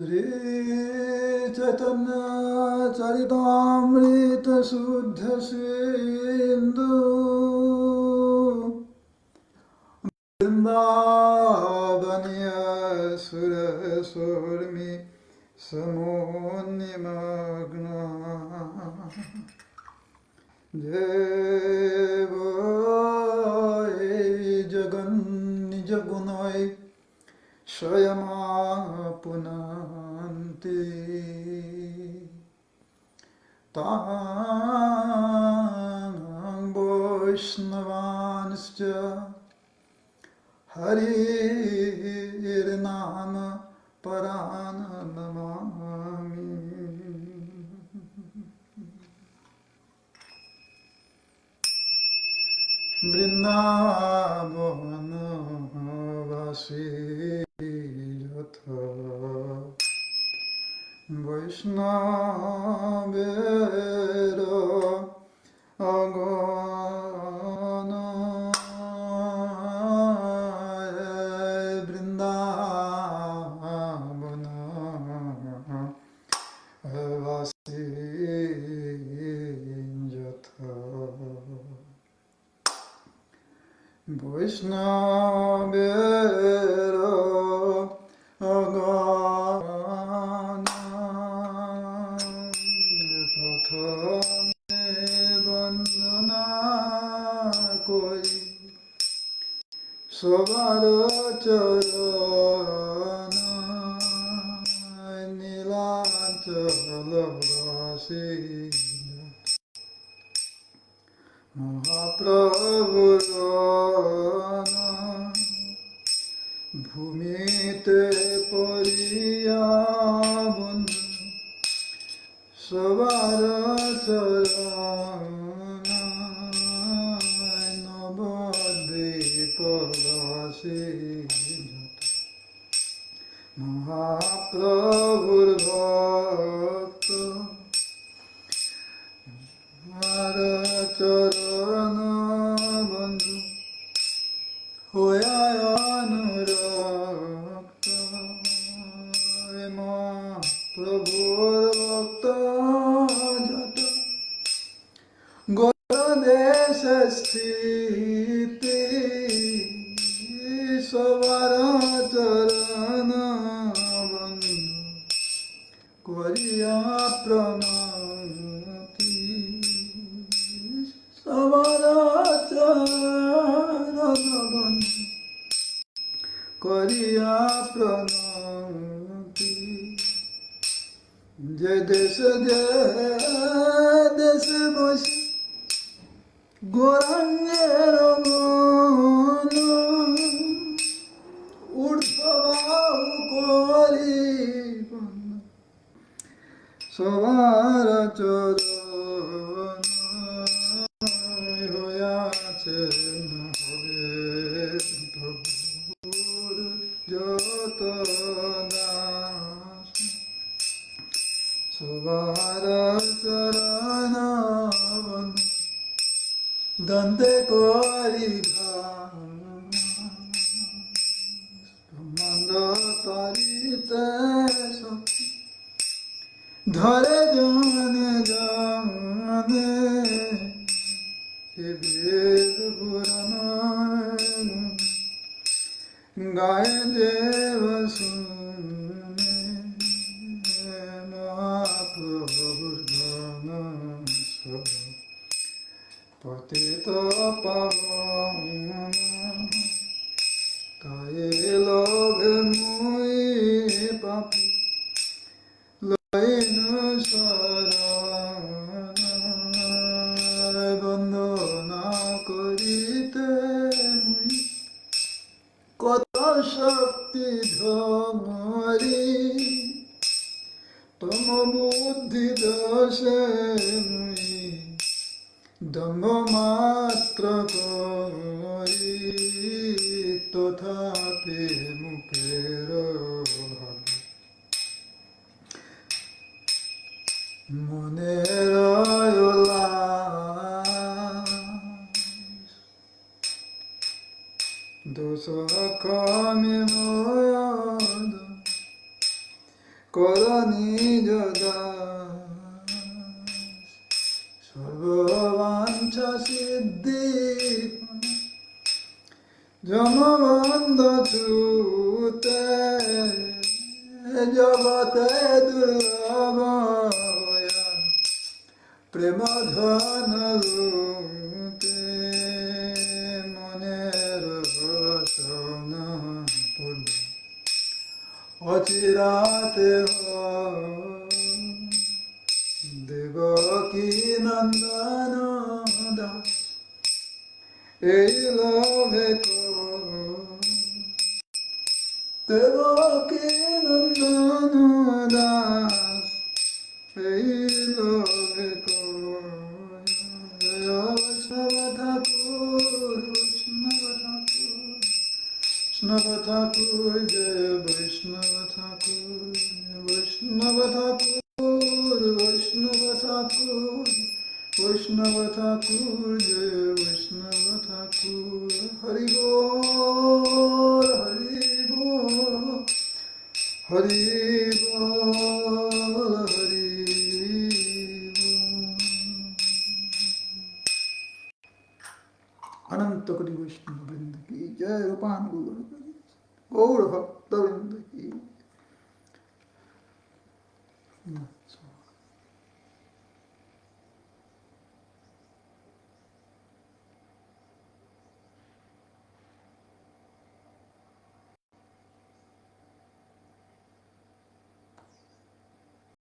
श्री चैतन्य चरितामृत शुद्ध सिंधु वृंदावनीय सुर सुरमि समोन्निमग्न देव जगन् স্বয়মাপুনান্তি তাং বৈষ্ণবানশ্চ হরির্নাম পরাণ নমামি বৃন্দাবন বাসী Vaishnavera agana Vrindavana Vasinjata Vaishnavera agana. সবার চরণ নীলাচল বাসী মহাপ্রভুর নবদ্বীপবাসী মহাপ্রভুর ভক্ত। আর করিয়া প্রণতি সবার চরণ বন্ধু করিয়া প্রণতি যে দেশ যে দেশ বসে গোরাঙ্গের সবার চরণ হইয়াছে হবে প্রভুর যত দাস সবার চরণ দন্দে করি মন্দ তারিতে ধরে জানে জানে বেদ পুরাণ গায়ে দেব শুনে মহাপ্রভুর গান পতিত পাবন কায়ে লোভে মুই পাপি। তথাপি মুখের মনের দোষ কমে ময়দ করণী যদা। সর্ববাঞ্ছা সিদ্ধি জমবন্ধ ছুতে জগতে দুর্লভ প্রেম ধন রূপে মনের রসন পূর্ণ। অচিরাতে লভে দেবকী নন্দন দাস? এই লভে বৈষ্ণব ঠাকুর বৈষ্ণব ঠাকুর বৈষ্ণব ঠাকুর জয় বৈষ্ণব ঠাকুর বৈষ্ণব ঠাকুর বৈষ্ণব ঠাকুর বৈষ্ণব ঠাকুর জয় বৈষ্ণব ঠাকুর হরি বল হরি হরি অনন্ত কোটি বৈষ্ণব বৃন্দ কি জয় রূপান গৌর ভক্তবৃন্দ কি?